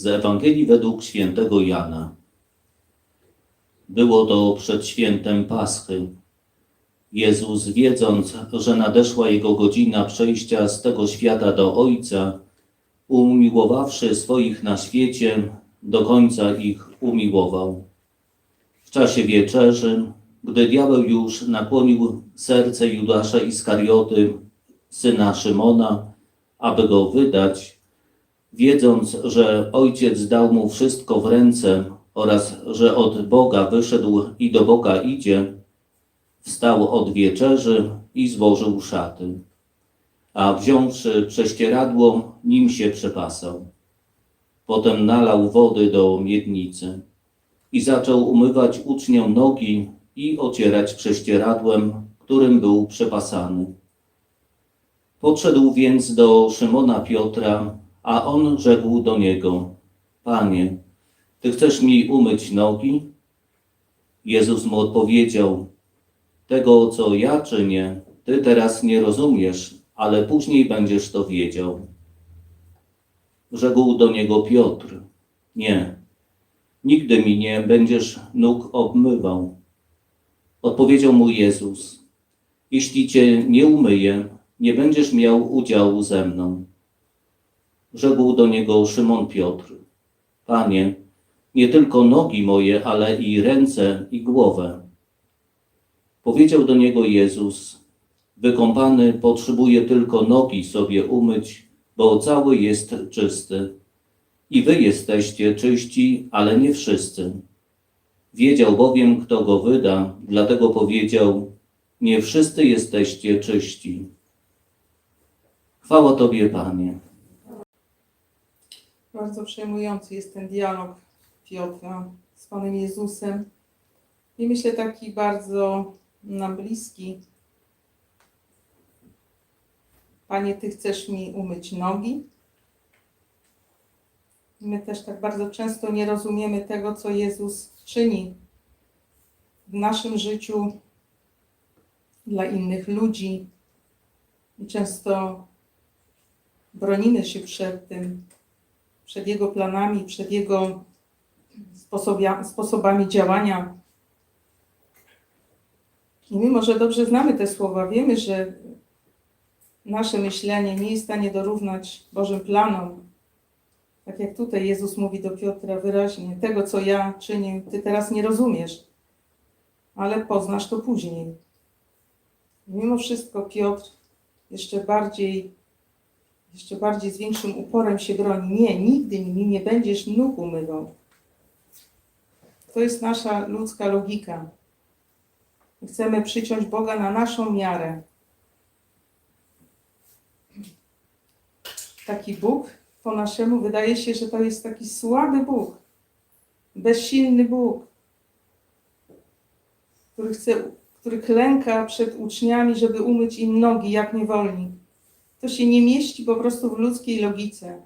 Z Ewangelii według świętego Jana. Było to przed świętem Paschy. Jezus, wiedząc, że nadeszła jego godzina przejścia z tego świata do Ojca, umiłowawszy swoich na świecie, do końca ich umiłował. W czasie wieczerzy, gdy diabeł już nakłonił serce Judasza Iskarioty, syna Szymona, aby go wydać, wiedząc, że ojciec dał mu wszystko w ręce oraz że od Boga wyszedł i do Boga idzie, wstał od wieczerzy i złożył szaty, a wziąwszy prześcieradło, nim się przepasał. Potem nalał wody do miednicy i zaczął umywać uczniom nogi i ocierać prześcieradłem, którym był przepasany. Podszedł więc do Szymona Piotra, a on rzekł do niego: Panie, ty chcesz mi umyć nogi? Jezus mu odpowiedział: Tego, co ja czynię, ty teraz nie rozumiesz, ale później będziesz to wiedział. Rzekł do niego Piotr: Nie, nigdy mi nie będziesz nóg obmywał. Odpowiedział mu Jezus: Jeśli cię nie umyję, nie będziesz miał udziału ze mną. Rzekł do niego Szymon Piotr: Panie, nie tylko nogi moje, ale i ręce i głowę. Powiedział do niego Jezus: Wykąpany potrzebuje tylko nogi sobie umyć, bo cały jest czysty. I wy jesteście czyści, ale nie wszyscy. Wiedział bowiem, kto go wyda, dlatego powiedział: Nie wszyscy jesteście czyści. Chwała Tobie, Panie. Bardzo przejmujący jest ten dialog Piotra z Panem Jezusem. I myślę taki bardzo nam bliski. Panie, Ty chcesz mi umyć nogi? My też tak bardzo często nie rozumiemy tego, co Jezus czyni w naszym życiu dla innych ludzi. I często bronimy się przed tym, przed Jego planami, przed Jego sposobia, sposobami działania. I mimo, że dobrze znamy te słowa, wiemy, że nasze myślenie nie jest w stanie dorównać Bożym planom. Tak jak tutaj Jezus mówi do Piotra wyraźnie, tego co ja czynię, ty teraz nie rozumiesz, ale poznasz to później. Mimo wszystko Piotr jeszcze bardziej jeszcze bardziej z większym uporem się broni. Nie, nigdy mi nie będziesz nóg umywał. To jest nasza ludzka logika. My Chcemy przyciąć Boga na naszą miarę. Taki Bóg po naszemu wydaje się, że to jest taki słaby Bóg, bezsilny Bóg, który chce, który klęka przed uczniami, żeby umyć im nogi jak niewolnik. To się nie mieści po prostu w ludzkiej logice.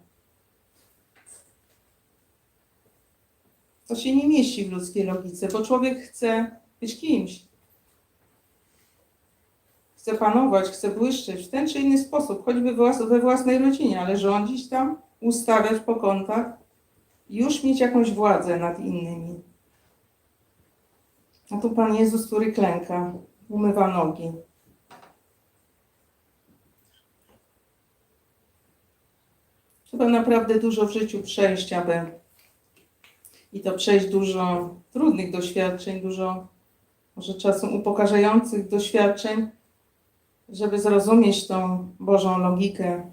To się nie mieści w ludzkiej logice, bo człowiek chce być kimś. Chce panować, chce błyszczeć w ten czy inny sposób, choćby we własnej rodzinie, ale rządzić tam, ustawiać po kątach, już mieć jakąś władzę nad innymi. A tu Pan Jezus, który klęka, umywa nogi. Trzeba naprawdę dużo w życiu przejść, aby i to przejść dużo trudnych doświadczeń, dużo może czasem upokarzających doświadczeń, żeby zrozumieć tą Bożą logikę,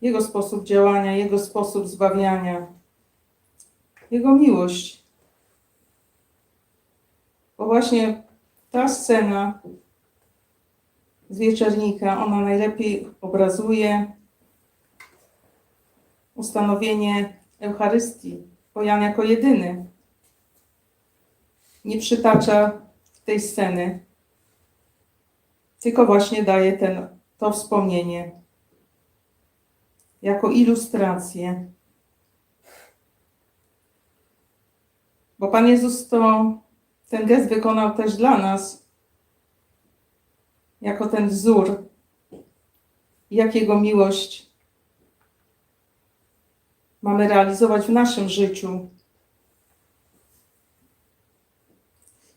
Jego sposób działania, Jego sposób zbawiania, Jego miłość. Bo właśnie ta scena z wieczornika, ona najlepiej obrazuje ustanowienie Eucharystii, bo Jan jako jedyny nie przytacza tej sceny, tylko właśnie daje ten, to wspomnienie jako ilustrację. Bo Pan Jezus to ten gest wykonał też dla nas, jako ten wzór, jak Jego miłość mamy realizować w naszym życiu.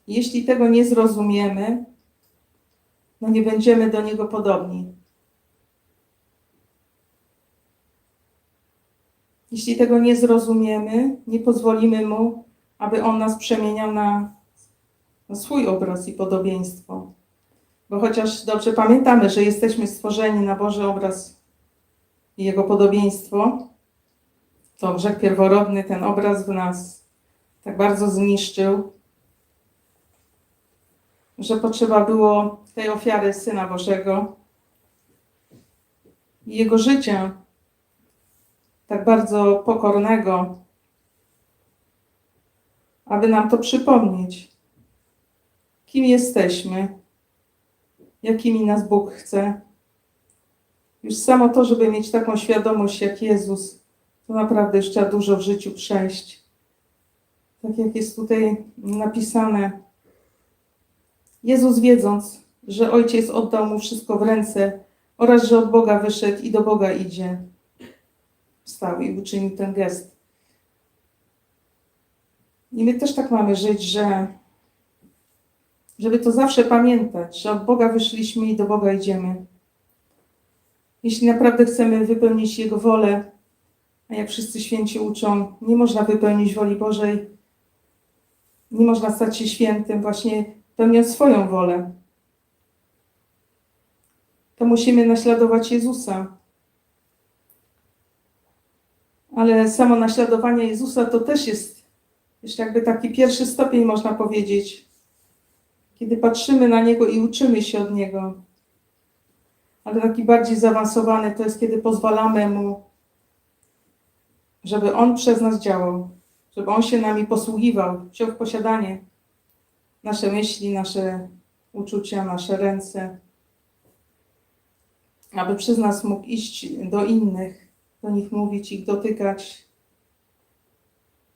Jeśli tego nie zrozumiemy, no nie będziemy do Niego podobni. Jeśli tego nie zrozumiemy, nie pozwolimy Mu, aby On nas przemieniał na, na swój obraz i podobieństwo. Bo chociaż dobrze pamiętamy, że jesteśmy stworzeni na Boży obraz i Jego podobieństwo, to grzech pierworodny ten obraz w nas tak bardzo zniszczył, że potrzeba było tej ofiary Syna Bożego i Jego życia tak bardzo pokornego, aby nam to przypomnieć, kim jesteśmy, jakimi nas Bóg chce. Już samo to, żeby mieć taką świadomość jak Jezus, to naprawdę trzeba dużo w życiu przejść. Tak jak jest tutaj napisane, Jezus wiedząc, że Ojciec oddał mu wszystko w ręce oraz że od Boga wyszedł i do Boga idzie, wstał i uczynił ten gest. I my też tak mamy żyć, że żeby to zawsze pamiętać, że od Boga wyszliśmy i do Boga idziemy. Jeśli naprawdę chcemy wypełnić Jego wolę, a jak wszyscy święci uczą, nie można wypełnić woli Bożej, nie można stać się świętym właśnie pełniąc swoją wolę. To musimy naśladować Jezusa. Ale samo naśladowanie Jezusa to też jest jeszcze jakby taki pierwszy stopień, można powiedzieć, kiedy patrzymy na Niego i uczymy się od Niego. Ale taki bardziej zaawansowany to jest, kiedy pozwalamy Mu, żeby On przez nas działał, żeby On się nami posługiwał, wziął w posiadanie nasze myśli, nasze uczucia, nasze ręce, aby przez nas mógł iść do innych, do nich mówić, ich dotykać,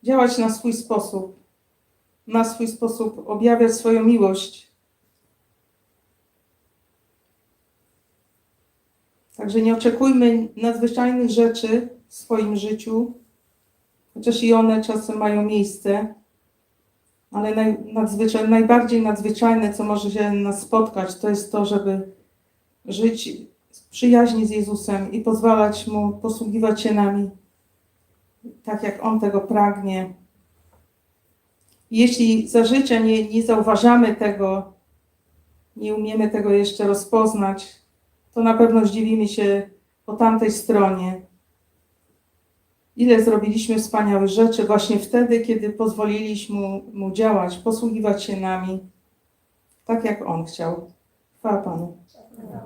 działać na swój sposób, na swój sposób objawiać swoją miłość. Także nie oczekujmy nadzwyczajnych rzeczy w swoim życiu, chociaż i one czasem mają miejsce, ale naj, nadzwyczaj, najbardziej nadzwyczajne, co może się nas spotkać, to jest to, żeby żyć w przyjaźni z Jezusem i pozwalać Mu posługiwać się nami, tak jak On tego pragnie. Jeśli za życia nie, nie zauważamy tego, nie umiemy tego jeszcze rozpoznać, to na pewno zdziwimy się po tamtej stronie. Ile zrobiliśmy wspaniałych rzeczy właśnie wtedy, kiedy pozwoliliśmy mu, działać, posługiwać się nami, tak jak On chciał. Chwała Panu.